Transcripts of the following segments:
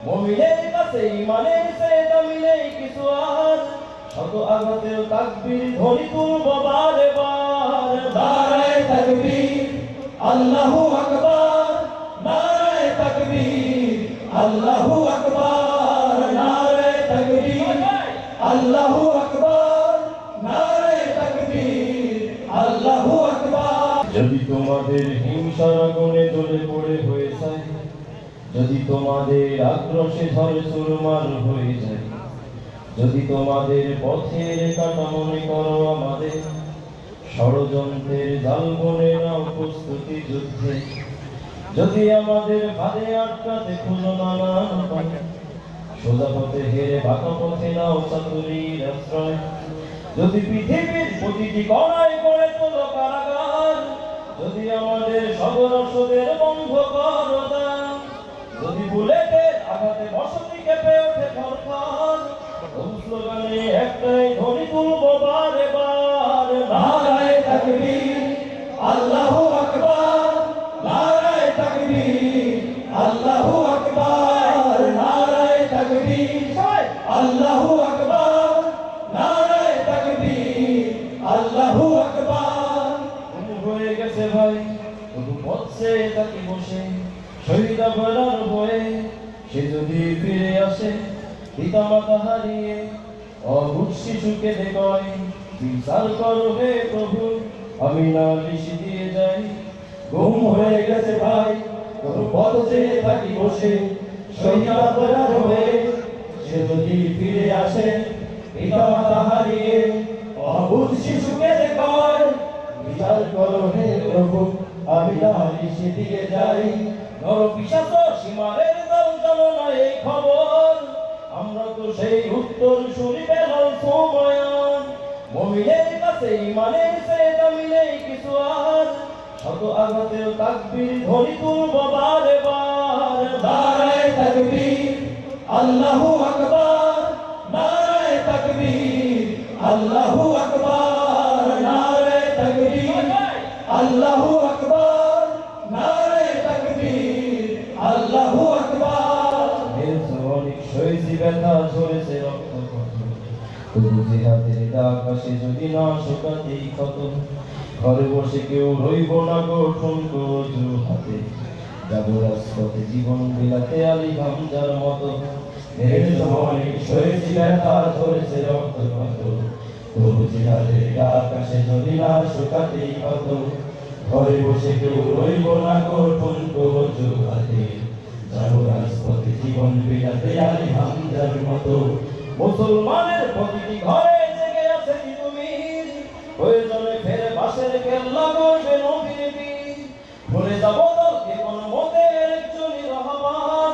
মমিনের কাছে ইমানের সে দামি নেই কিছু আর। শত আঘাতের তাকবীর ধ্বনি তুলব বারে বার নারায় তাকবীর, আল্লাহু আকবার। নারায় তাকবীর, আল্লাহু আকবার। নারায় তাকবীর, আল্লাহু আকবার। নারায় তাকবীর, আল্লাহু আকবার। যদি তোমাদের হিংসার আগুনে জ্বলে পড়ে হয়ে যায় যদি তোমাদের আক্রোশে ঝড়ে সুরমার হয়ে যায় যদি তোমাদের পথের কাটা মনে করো আমাদের ষড়যন্ত্রের জাল বনে নাও প্রস্তুতি যুদ্ধে। যদি আমাদের ফাঁদে আটকাতে খুঁজো উপায়, সোজা পথে হেরে বাঁকা পথে নাও চাতুরীর আশ্রয়। যদি পৃথিবীর প্রতিটি কণায় করে তোলো কারাগার যদি আমাদের সবরসদের বন্ধ করো বসতি কেঁপে ওঠে স্লোগানে একটাই ধ্বনি তুলবো বারে বার নারায় তাকবীর, আল্লাহু আকবার। নারায় তাকবীর, আল্লাহু আকবার। নারায় তাকবীর আল্লাহু আকবার। নারায় তাকবীর, আল্লাহু আকবার। হয়ে গেছে ভাই তবু পথে তাকে বসে। শহীদ বয়ে সে যদি ফিরে আসে পিতা মাতা হারিয়ে অভুট শিশুকে দেখয়, বিচার করো হে প্রভু, আমি নালিশ দিয়ে যাই। ঘুম হয়ে গেছে ভাই তোর পথ চেয়ে থাকি বসে সৈন্যাপরার হয়ে, সে যদি ফিরে আসে পিতা মাতা হারিয়ে অবুধ শিশুকে দেখায়, বিচার করো হে প্রভু। আমি নালিশ দিয়ে যাই। নর পিসাচ সীমারের দল এই খবর। আমরা তো সেই উত্তর শুনি বেলাল সময়ান মমিনের কাছে ইমানের সে দামি নেই কিছু আর। শত আঘাতের তাকবীর ধ্বনি তুলব বারে বার নারায় তাকবীর, আল্লাহু আকবার। নারায় তাকবীর, আল্লাহু ঝরেছে রক্ত কত তবু আকাশে যদি না শোকাতেই ক্ষত ঘরে বসে কেউ রইব না গো ঠুনকো হাতে যাব রাজপথে জীবন বিলাতে আলী হামজার মতো এর অনেক সয়েছি ব্যথা ঝরেছে কত আকাশে যদি না শুকাতেই কত ঘরে বসে কেউ রইব না কঠোর হাতে যাব রাজপথে জীবন বিলাতে আলী হামজার মতো মুসলমানের প্রতিটি ঘরে জেগে আছে নিরুমির প্রয়োজনে ফের বাসের কেল্লা করবে নবীর বীর ভুলে যাব দলকে কোন মতে একজনই রহমান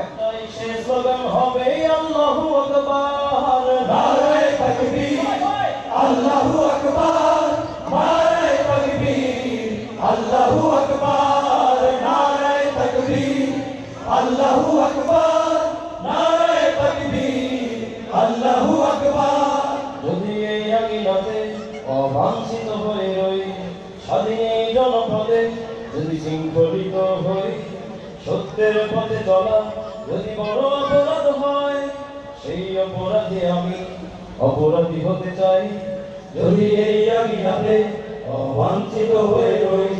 একটাই শেষ স্লোগান হবে আল্লাহু আকবার। অবাঞ্ছিত হয়ে রই স্বাধীন এই জনপদে যদি শৃঙ্খলিত হই, সত্যের পথে চলা যদি বড় অপরাধ হয়, সেই অপরাধে আমি অপরাধী হতে চাই। যদি এই আমিনাতে অবাঞ্ছিত হয়ে রই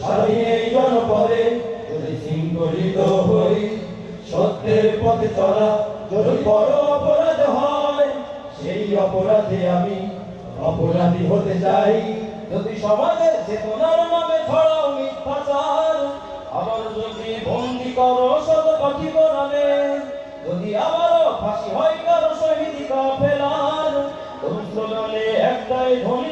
স্বাধীন এই জনপদে যদি শৃঙ্খলিত হই সত্যের পথে চলা যদি বড় অপরাধ হয়, সেই অপরাধে আমি অপরাধী হতে চাই। যদি সমাজের চেতনার নামে ছড়াও মিথ্যাচার, আবার যদি বন্দি করো শত পাখি কোরআনে যদি আবারও ফাঁসি হয় কারও শহীদ কাফেলার স্লোগানে একটাই ধ্বনি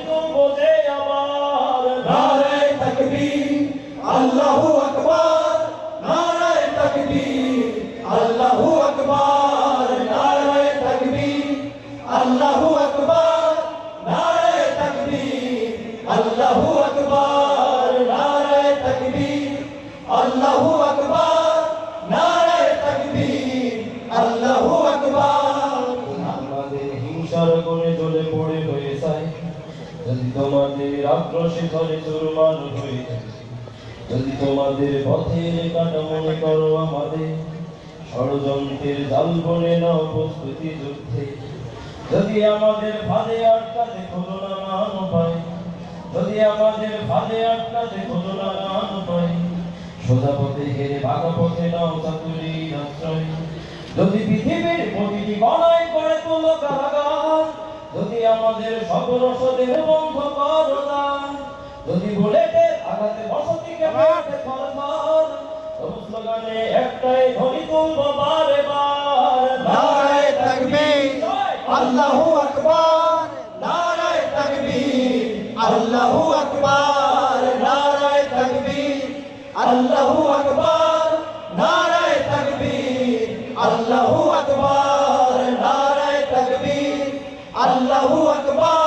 হিংসার করে জ্বলে পড়ে হয়ে যদি তোমাদের ষড়যন্ত্রের জাল বনে নাও প্রস্তুতি যুদ্ধে, যদি আমাদের ফাঁদে আটকাতে খোঁজো না মান পাই যদি আমাদের ফাঁদে আটকাতে খোঁজো না মান পাই সোজা পথে হেরে বাঁকা পথে নাও চাতুরির আশ্রয়। যদি পৃথিবীর প্রতিটি গণায় করে তোলো কারাগার যদি আমাদের সবরসদের বন্ধ করো না, যদি বুলেটের আঘাতে বসতিকে পেটে থরথর তবু স্লোগানে একটাই ধ্বনি তুলবো বারে বার নারায়ে তাকবীর, আল্লাহু আকবার, নারায়ে তাকবীর, আল্লাহু আকবার, নারায়ে তাকবীর, আল্লাহু আকবার, নারায়ে তাকবীর, আল্লাহু আকবার। আল্লাহু আকবার।